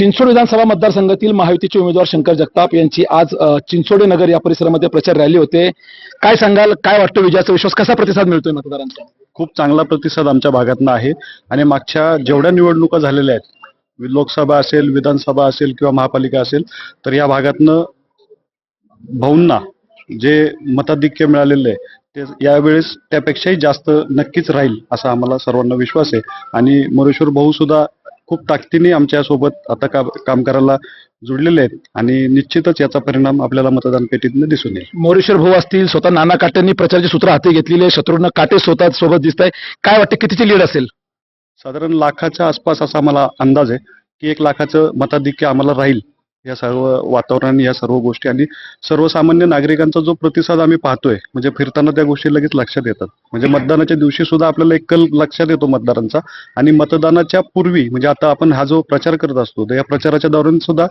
चिंचोड विधानसभा मतदारसंघातील महायुतीचे उमेदवार शंकर जगताप यांची आज चिंचोडे नगर या परिसरामध्ये प्रचार रॅली होते. काय सांगाल काय वाटतं विजयाचा विश्वास कसा प्रतिसाद मिळतोय मतदारांचा? खूप चांगला प्रतिसाद आमच्या भागातनं आहे. आणि मागच्या जेवढ्या निवडणुका झालेल्या आहेत लोकसभा असेल विधानसभा असेल किंवा महापालिका असेल तर या भागातनं भाऊंना जे मताधिक्य मिळालेलं आहे ते यावेळेस त्यापेक्षाही जास्त नक्कीच राहील असा आम्हाला सर्वांना विश्वास आहे. आणि मोरेश्वर भाऊ सुद्धा खूप ताकदीने आमच्यासोबत आता का काम करायला जुडलेले आहेत आणि निश्चितच याचा परिणाम आपल्याला मतदान पेटीतनं दिसून येईल. मोरेश्वर भाऊ असतील स्वतः नाना काटेंनी प्रचाराची सूत्र हाती घेतलेली आहे. शत्रुघ्न काटे स्वतः सोबत दिसत आहे काय वाटतं कितीची लीड असेल? साधारण लाखाच्या आसपास असा मला अंदाज आहे की एक लाखाचं मताधिक्य आम्हाला राहील. या सर्व वातावरण या सर्व गोष्टी आणि सर्वसामान्य नागरिकांचा जो प्रतिसाद आम्ही पाहतोय म्हणजे फिरताना त्या गोष्टी लगेच लक्षात येतात. म्हणजे मतदानाच्या दिवशी सुद्धा आपल्याला एक कल लक्षात येतो मतदारांचा आणि मतदानाच्या पूर्वी म्हणजे आता आपण हा जो प्रचार करत असतो तर या प्रचाराच्या दौरान सुद्धा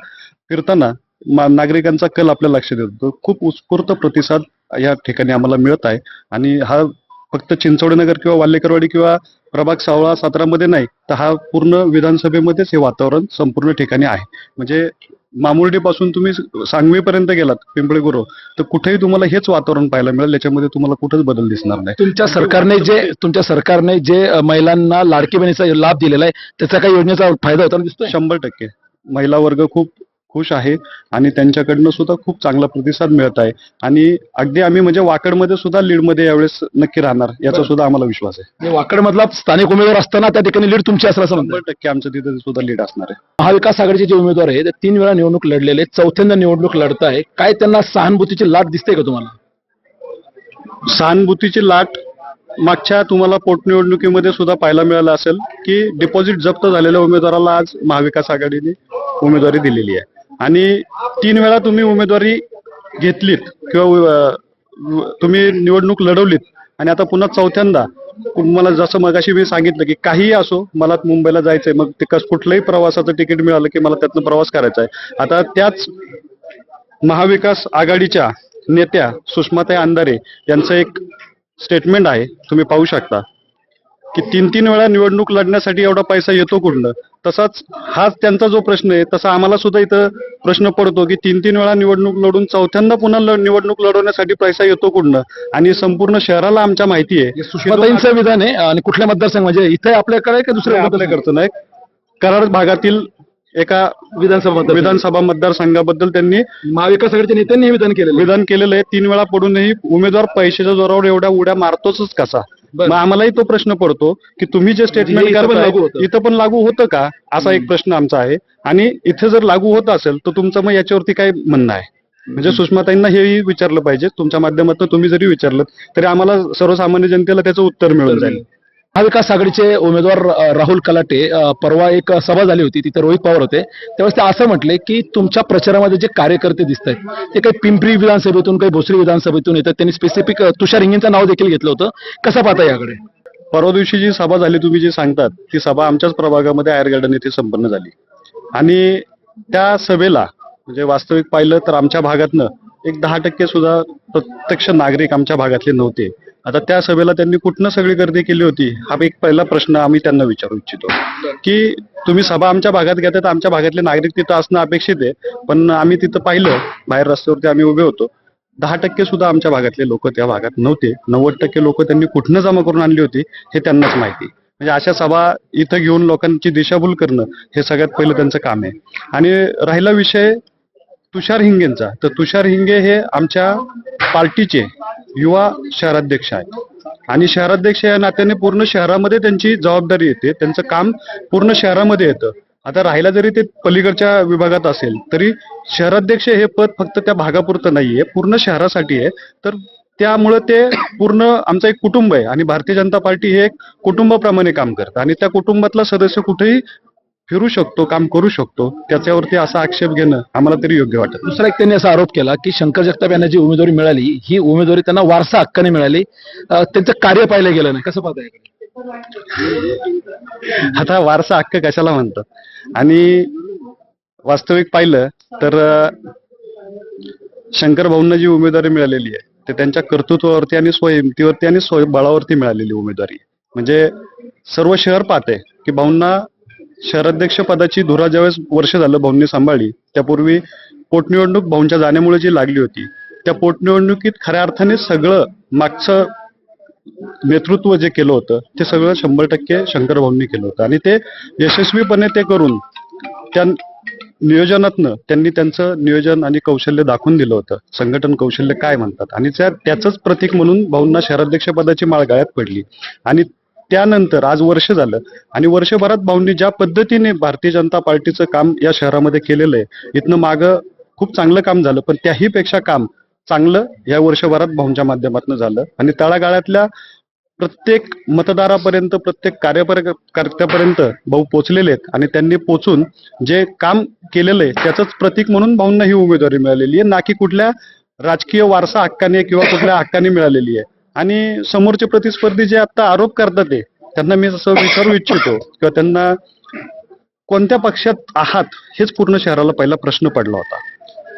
फिरताना नागरिकांचा कल आपल्या लक्षात येतो. खूप उत्स्फूर्त प्रतिसाद या ठिकाणी आम्हाला मिळत आहे. आणि हा फक्त चिंचवडनगर किंवा वाल्लेकरवाडी किंवा प्रभाग सोळा सतरामध्ये नाही तर हा पूर्ण विधानसभेमध्येच हे वातावरण संपूर्ण ठिकाणी आहे. म्हणजे मामुर्डीपासून तुम्ही सांगवीपर्यंत गेलात पिंपळे गुरव तर कुठेही तुम्हाला हेच वातावरण पाहायला मिळेल याच्यामध्ये तुम्हाला कुठंच बदल दिसणार नाही. तुमच्या सरकारने जे तुमच्या सरकारने जे महिलांना लाडकी बहिणीचा लाभ दिलेला आहे त्याचा काही योजनेचा फायदा होताना दिसतोय? शंभर टक्के. महिला वर्ग खूप खुश आहे आणि त्यांच्याकडनं सुद्धा खूप चांगला प्रतिसाद मिळत आहे. आणि अगदी आम्ही म्हणजे वाकडमध्ये सुद्धा लीडमध्ये यावेळेस नक्की राहणार याचा सुद्धा आम्हाला विश्वास आहे. वाकड मधला स्थानिक उमेदवार असताना त्या ठिकाणी लीड तुमची असेल असं म्हणतात. शंभर टक्के आमचं तिथे सुद्धा लीड असणार आहे. महाविकास आघाडीचे जे उमेदवार आहेत ते तीन वेळा निवडणूक लढलेले चौथ्यांदा निवडणूक लढत आहे काय त्यांना सहानुभूतीची लाट दिसते का तुम्हाला? सहानुभूतीची लाट मागच्या तुम्हाला पोटनिवडणुकीमध्ये सुद्धा पाहायला मिळालं असेल की डिपॉझिट जप्त झालेल्या उमेदवाराला आज महाविकास आघाडीने उमेदवारी दिलेली आहे. आणि तीन वेळा तुम्ही उमेदवारी घेतलीत किंवा तुम्ही निवडणूक लढवलीत. आणि आता पुन्हा चौथ्यांदा मला जसं मगाशी मी सांगितलं की काहीही असो मला मुंबईला जायचंय मग ते कस कुठलंही प्रवासाचं तिकीट मिळालं की मला त्यातनं प्रवास करायचा आहे. आता त्याच महाविकास आघाडीच्या नेत्या सुषमाताई अंधारे यांचं एक स्टेटमेंट आहे तुम्ही पाहू शकता. की तीन तीन वेळा निवडणूक लढण्यासाठी एवढा पैसा येतो कुठनं तसाच हाच त्यांचा जो प्रश्न आहे तसा आम्हाला सुद्धा इथं प्रश्न पडतो की तीन तीन वेळा निवडणूक लढून चौथ्यांदा पुन्हा ल- निवडणूक लढवण्यासाठी पैसा येतो कुठनं आणि संपूर्ण शहराला आमच्या माहिती आहे सुषमाताईंचं विधान आहे आणि कुठल्या मतदारसंघ म्हणजे इथे आपल्याकडे का दुसऱ्या आपल्या करतो नाही कराड भागातील एका विधानसभा? विधानसभा मतदारसंघाबद्दल त्यांनी महाविकास आघाडीच्या नेत्यांनी हे विधान केलेलं आहे. विधान केलेलं आहे तीन वेळा पडूनही उमेदवार पैशाच्या जोरावर एवढ्या उड्या मारतोच कसा. मग आम्हालाही तो प्रश्न पडतो की तुम्ही जे स्टेटमेंट करताय लागू. इथं पण लागू होतं का? असा एक प्रश्न आमचा आहे. आणि इथे जर लागू होत असेल तर तुमचं मग याच्यावरती काय म्हणणं आहे? म्हणजे सुषमाताईंना हेही विचारलं पाहिजे. तुमच्या माध्यमातून तुम्ही जरी विचारलं तरी आम्हाला सर्वसामान्य जनतेला त्याचं उत्तर मिळून जाईल. महाविकास आघाडीचे उमेदवार राहुल कलाटे परवा एक सभा झाली होती तिथे रोहित पवार होते. त्यावेळेस ते असं म्हटले की तुमच्या प्रचारामध्ये जे कार्यकर्ते दिसत आहेत ते काही पिंपरी विधानसभेतून काही भोसरी विधानसभेतून येतात. त्यांनी स्पेसिफिक तुषार हिंगेंचं नाव देखील घेतलं होतं. कसं पाहता याकडे परवा दिवशी जी सभा झाली तुम्ही जी सांगतात ती सभा आमच्याच प्रभागामध्ये आयर गार्डन येथे संपन्न झाली. आणि त्या सभेला म्हणजे वास्तविक पाहिलं तर आमच्या भागातनं एक दहा टक्के सुद्धा प्रत्यक्ष नागरिक आमच्या भागातले नव्हते. आता त्या सभेला त्यांनी कुठनं सगळी गर्दी केली होती? हा एक पहिला प्रश्न आम्ही त्यांना विचारू इच्छितो. की तुम्ही सभा आमच्या भागात घेतात आमच्या भागातले नागरिक तिथं असणं अपेक्षित आहे. पण आम्ही तिथं पाहिलं बाहेर रस्त्यावरती आम्ही उभे होतो. दहा टक्के सुद्धा आमच्या भागातले लोक त्या भागात नव्हते. नव्वद टक्के लोक त्यांनी कुठनं जमा करून आणली होती हे त्यांनाच माहिती. म्हणजे अशा सभा इथं घेऊन लोकांची दिशाभूल करणं हे सगळ्यात पहिलं त्यांचं काम आहे. आणि राहिला विषय तुषार हिंगेंचा. तर तुषार हिंगे हे आमच्या पार्टीचे युवा शहराध्यक्ष आहेत. आणि शहराध्यक्ष या नात्याने पूर्ण शहरामध्ये त्यांची जबाबदारी येते. त्यांचं काम पूर्ण शहरामध्ये येतं. आता राहिला जरी ते पलीकडच्या विभागात असेल तरी शहराध्यक्ष हे पद फक्त त्या भागापुरतं नाहीये पूर्ण शहरासाठी आहे. तर त्यामुळे ते पूर्ण आमचं एक कुटुंब आहे. आणि भारतीय जनता पार्टी हे एक कुटुंबाप्रमाणे काम करतं. आणि त्या कुटुंबातला सदस्य कुठेही फिरू शकतो काम करू शकतो त्याच्यावरती असा आक्षेप घेणं आम्हाला तरी योग्य वाटत. दुसरा एक त्यांनी असा आरोप केला की शंकर जगताप यांना जी उमेदवारी मिळाली ही उमेदवारी त्यांना वारसा हक्काने मिळाली त्यांचं कार्य पाहिलं गेलं नाही कसं पाहता आता वारसा हक्क कशाला म्हणतात आणि वास्तविक पाहिलं तर शंकर भाऊंना जी उमेदवारी मिळालेली आहे ते त्यांच्या कर्तृत्वावरती आणि स्वयंतीवरती आणि स्वयंबळावरती मिळालेली उमेदवारी. म्हणजे सर्व शहर पाहते की भाऊंना शहराध्यक्ष पदाची धुरा ज्यावेळेस वर्ष झालं भाऊंनी सांभाळली. त्यापूर्वी पोटनिवडणूक भाऊंच्या जाण्यामुळे जी लागली होती. त्या पोटनिवडणुकीत खऱ्या अर्थाने सगळं मागचं नेतृत्व जे केलं होतं ते सगळं शंभर टक्के शंकर भाऊंनी केलं होतं. आणि ते यशस्वीपणे ते करून त्या नियोजनातनं त्यांनी त्यांचं नियोजन आणि कौशल्य दाखवून दिलं होतं. संघटन कौशल्य काय म्हणतात? आणि त्या त्याचंच प्रतीक म्हणून भाऊंना शहराध्यक्ष पदाची माळ गळ्यात पडली. आणि त्यानंतर आज वर्ष झालं आणि वर्षभरात भाऊंनी ज्या पद्धतीने भारतीय जनता पार्टीचं काम या शहरामध्ये केलेलं आहे इथनं मागं खूप चांगलं काम झालं पण त्याही पेक्षा काम चांगलं या वर्षभरात भाऊंच्या माध्यमातून झालं. आणि तळागाळातल्या प्रत्येक मतदारापर्यंत प्रत्येक कार्यकर्त्यापर्यंत भाऊ पोचलेले आहेत आणि त्यांनी पोचून जे काम केलेलं आहे त्याचंच प्रतीक म्हणून भाऊंना ही उमेदवारी मिळालेली आहे. ना की कुठल्या राजकीय वारसा हक्काने किंवा कुठल्या हक्काने मिळालेली आहे. आणि समोरचे प्रतिस्पर्धी जे आता आरोप करतात ते त्यांना मी असं विचारू इच्छितो किंवा त्यांना कोणत्या पक्षात आहात हेच पूर्ण शहराला पहिला प्रश्न पडला होता.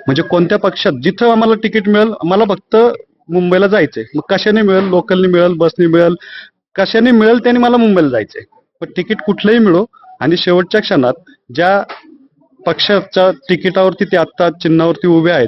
म्हणजे कोणत्या पक्षात जिथं आम्हाला तिकीट मिळेल मला फक्त मुंबईला जायचंय. मग कशाने मिळेल लोकलने मिळेल बसने मिळेल कशाने मिळेल त्याने मला मुंबईला जायचंय. पण तिकीट कुठलंही मिळो आणि शेवटच्या क्षणात ज्या पक्षाच्या तिकिटावरती ते आत्ता चिन्हावरती उभे आहेत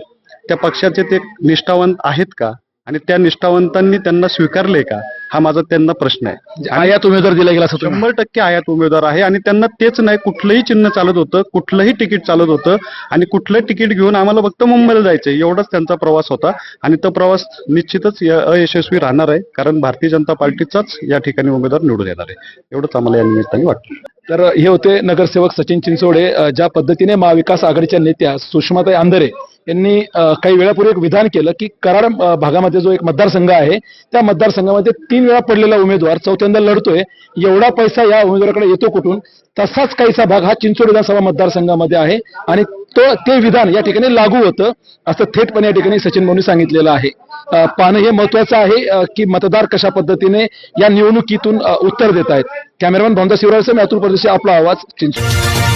त्या पक्षाचे ते निष्ठावंत आहेत का? आणि त्या निष्ठावंतांनी त्यांना स्वीकारले का? हा माझा त्यांना प्रश्न आहे. आयात उमेदवार दिला गेला शंभर टक्के आयात उमेदवार आहे आणि त्यांना तेच नाही कुठलंही चिन्ह चालत होतं कुठलंही तिकीट चालत होतं आणि कुठलं तिकीट घेऊन आम्हाला फक्त मुंबईला जायचंय एवढाच त्यांचा प्रवास होता आणि तो प्रवास निश्चितच य- अयशस्वी राहणार आहे कारण भारतीय जनता पार्टीचाच या ठिकाणी उमेदवार निवडून येणार आहे. एवढंच आम्हाला या निमित्ताने वाटतं. तर हे होते नगरसेवक सचिन चिंचोडे ज्या पद्धतीने महाविकास आघाडीच्या नेत्या सुषमाताई आंधरे यांनी काही वेळापूर्वी एक विधान केलं की कराड भागामध्ये जो एक मतदारसंघ आहे त्या मतदारसंघामध्ये तीन वेळा पडलेला उमेदवार चौथ्यांदा लढतोय एवढा पैसा या उमेदवाराकडे येतो कुठून? तसाच काहीसा भाग हा चिंचोड विधानसभा मतदारसंघामध्ये आहे आणि तो ते विधान या ठिकाणी लागू होतं असं थेटपणे या ठिकाणी सचिन मोनी सांगितलेलं आहे. अ, पाहणं हे महत्वाचं आहे की मतदार कशा पद्धतीने या निवडणुकीतून उत्तर देत आहेत कॅमेरामॅन भामदा शिवराय मी अतुल परदेशी आपला आवाज चिंचोड